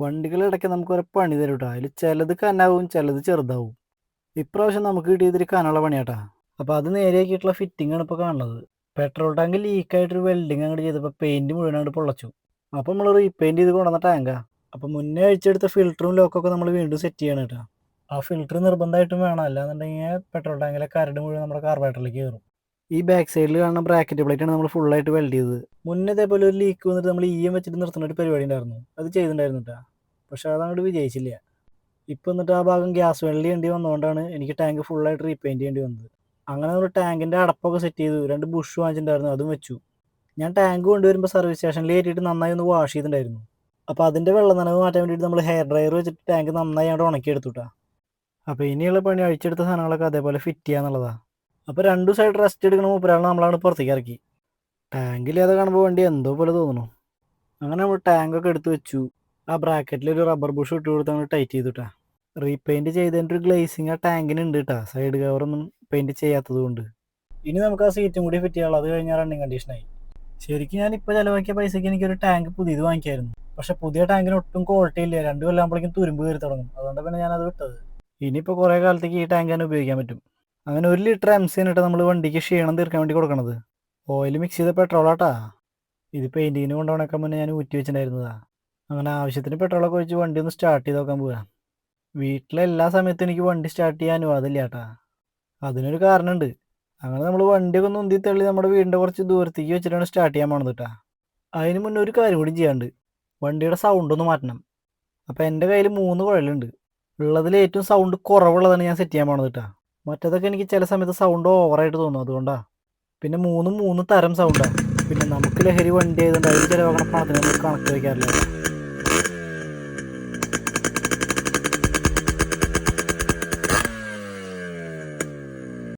വണ്ടികളിടയ്ക്ക് നമുക്ക് ഒരു പണി തരും കേട്ടോ അതിൽ ചിലത് കനാവും ചിലത് ചെറുതാവും. ഇപ്രാവശ്യം നമുക്ക് കിട്ടിയതിൽ കനുള്ള പണിയാട്ടാ. അപ്പോൾ അത് നേരെയാക്കിയിട്ടുള്ള ഫിറ്റിംഗ് ആണ് ഇപ്പോൾ കാണുന്നത്. പെട്രോൾ ടാങ്ക് ലീക്കായിട്ടൊരു വെൽഡിങ് അങ്ങോട്ട് ചെയ്തപ്പോൾ പെയിന്റ് മുഴുവൻ അങ്ങോട്ട് പൊള്ളച്ചു. അപ്പോൾ നമ്മൾ റീപെയിന്റ് ചെയ്ത് കൊണ്ടുവന്ന ടാങ്കാ അപ്പോൾ മുന്നേ അഴിച്ചെടുത്ത ഫിൽറ്ററും ലോക്കൊക്കെ നമ്മൾ വീണ്ടും സെറ്റ് ചെയ്യണം കേട്ടോ ആ ഫിൽറ്റർ നിർബന്ധമായിട്ടും വേണം. അല്ലാന്നുണ്ടെങ്കിൽ പെട്രോൾ ടാങ്കിലെ കരട് മുഴുവൻ നമ്മുടെ കാർബറേറ്ററിലേക്ക് കയറും ഈ ബാക്ക് സൈഡിൽ കാണുന്ന ബ്രാക്കറ്റ് പ്ലേറ്റ് ആണ് നമ്മൾ ഫുൾ ആയിട്ട് വെൽഡ് ചെയ്തത്. മുന്നേ ഇതേപോലെ ഒരു ലീക്ക് വന്നിട്ട് നമ്മൾ ഇ എം വെച്ചിട്ട് നിർത്തുന്ന ഒരു പരിപാടി ഉണ്ടായിരുന്നു. അത് ചെയ്തിട്ടുണ്ടായിരുന്നു കേട്ടോ പക്ഷെ അതങ്ങോട്ട് വിജയിച്ചില്ല. ഇപ്പം എന്നിട്ട് ആ ഭാഗം ഗ്യാസ് വെൽഡ് ചെയ്യേണ്ടി വന്നതുകൊണ്ടാണ് എനിക്ക് ടാങ്ക് ഫുള്ളായിട്ട് റീപെയിന്റ് ചെയ്യേണ്ടി വന്നത്. അങ്ങനെ നമ്മൾ ടാങ്കിന്റെ അടപ്പൊക്കെ സെറ്റ് ചെയ്തു. രണ്ട് ബുഷ് വാങ്ങിച്ചിട്ടുണ്ടായിരുന്നു. അതും വെച്ചു. ഞാൻ ടാങ്ക് കൊണ്ടുവരുമ്പോൾ സർവീസ് സ്റ്റേഷനിൽ ഏറ്റിട്ട് നന്നായി ഒന്ന് വാഷ് ചെയ്തിട്ടുണ്ടായിരുന്നു. അപ്പോൾ അതിന്റെ വെള്ളം നനവ് മാറ്റാൻ വേണ്ടിയിട്ട് നമ്മൾ ഹെയർ ഡ്രയർ വെച്ചിട്ട് ടാങ്ക് നന്നായി ഉണക്കി എടുത്തുട്ടാ അപ്പോൾ ഇനിയുള്ള പണി അഴിച്ചെടുത്ത സാധനങ്ങളൊക്കെ അതേപോലെ ഫിറ്റ് ചെയ്യാന്നുള്ളതാണ് അപ്പോൾ രണ്ടു സൈഡ് റെസ്റ്റ് എടുക്കണ മൂപ്പരാൾ നമ്മളാണ് പുറത്തേക്ക് ഇറക്കി. ടാങ്കില്ലാതെ കാണുമ്പോൾ വണ്ടി എന്തോ പോലെ തോന്നുന്നു. അങ്ങനെ നമ്മൾ ടാങ്കൊക്കെ എടുത്ത് വെച്ചു. ആ ബ്രാക്കറ്റിൽ ഒരു റബ്ബർ ബുഷ് ഇട്ട് കൊടുത്ത് നമ്മൾ ടൈറ്റ് ചെയ്തുട്ടാ. റീപെയിന്റ് ചെയ്തതിന്റെ ഒരു ഗ്ലേസിങ് ആ ടാങ്കിന് ഉണ്ട് കേട്ടാ സൈഡ് കവറൊന്നും പെയിന്റ് ചെയ്യാത്തത് കൊണ്ട്. ഇനി നമുക്ക് ആ സീറ്റും കൂടി ഫിറ്റ് ചെയ്യാനുള്ളൂ. അത് കഴിഞ്ഞാൽ റണ്ണിങ് കണ്ടീഷനായി ശരിക്കും ഞാൻ ഇപ്പോൾ ചിലവാക്കിയ പൈസയ്ക്ക് എനിക്കൊരു ടാങ്ക് പുതിയത് വാങ്ങിക്കായിരുന്നു. പക്ഷെ പുതിയ ടാങ്കിന് ഒട്ടും ക്വാളിറ്റി ഇല്ല. രണ്ട് കൊല്ലാകുമ്പോഴേക്കും തുരുമ്പ് കയറി തുടങ്ങും. അതുകൊണ്ട് പിന്നെ ഞാനത് വിട്ടത്. ഇനിയിപ്പോൾ കുറേ കാലത്തേക്ക് ഈ ടാങ്ക് തന്നെ ഉപയോഗിക്കാൻ പറ്റും. അങ്ങനെ ഒരു ലിറ്റർ എം സി ഇട്ട് നമ്മൾ വണ്ടിക്ക് ക്ഷീണം തീർക്കാൻ വേണ്ടി കൊടുക്കണത്. ഓയിൽ മിക്സ് ചെയ്ത പെട്രോൾ പെട്രോളാട്ടാ ഇത് പെയിന്റിങ്ങിന് കൊണ്ടുപോകണൊക്കെ മുന്നേ ഞാൻ ഊറ്റി വെച്ചിട്ടുണ്ടായിരുന്നതാ അങ്ങനെ ആവശ്യത്തിന് പെട്രോളൊക്കെ ഒഴിച്ച് വണ്ടി ഒന്ന് സ്റ്റാർട്ട് ചെയ്ത് നോക്കാൻ വീട്ടിലെ എല്ലാ സമയത്തും എനിക്ക് വണ്ടി സ്റ്റാർട്ട് ചെയ്യാൻ അനുവാദമില്ല കേട്ടാ അതിനൊരു കാരണമുണ്ട് അങ്ങനെ നമ്മൾ വണ്ടിയൊക്കെ ഒന്ന് ഉന്തി തള്ളി നമ്മുടെ വീടിന്റെ കുറച്ച് ദൂരത്തേക്ക് വെച്ചിട്ടാണ് സ്റ്റാർട്ട് ചെയ്യാൻ പോണത് കേട്ടാ അതിന് മുന്നേ ഒരു കാര്യം കൂടി ചെയ്യാണ്ട്. വണ്ടിയുടെ സൗണ്ട് ഒന്ന് മാറ്റണം. അപ്പോൾ എന്റെ കയ്യിൽ മൂന്ന് കുഴലുണ്ട്. ഉള്ളതിൽ ഏറ്റവും സൗണ്ട് കുറവുള്ളതാണ് ഞാൻ സെറ്റ് ചെയ്യാൻ പോണത് കേട്ടാ മറ്റേതൊക്കെ എനിക്ക് ചില സമയത്ത് സൗണ്ട് ഓവറായിട്ട് തോന്നും അതുകൊണ്ടാ. പിന്നെ മൂന്നും മൂന്ന് തരം സൗണ്ടാണ് പിന്നെ നമുക്ക് ലഹരി വണ്ടി ആയതുകൊണ്ട് അതിൽ ചിലവാക്കണ പണത്തിന് നമുക്ക് കണക്ക് വയ്ക്കാറില്ല.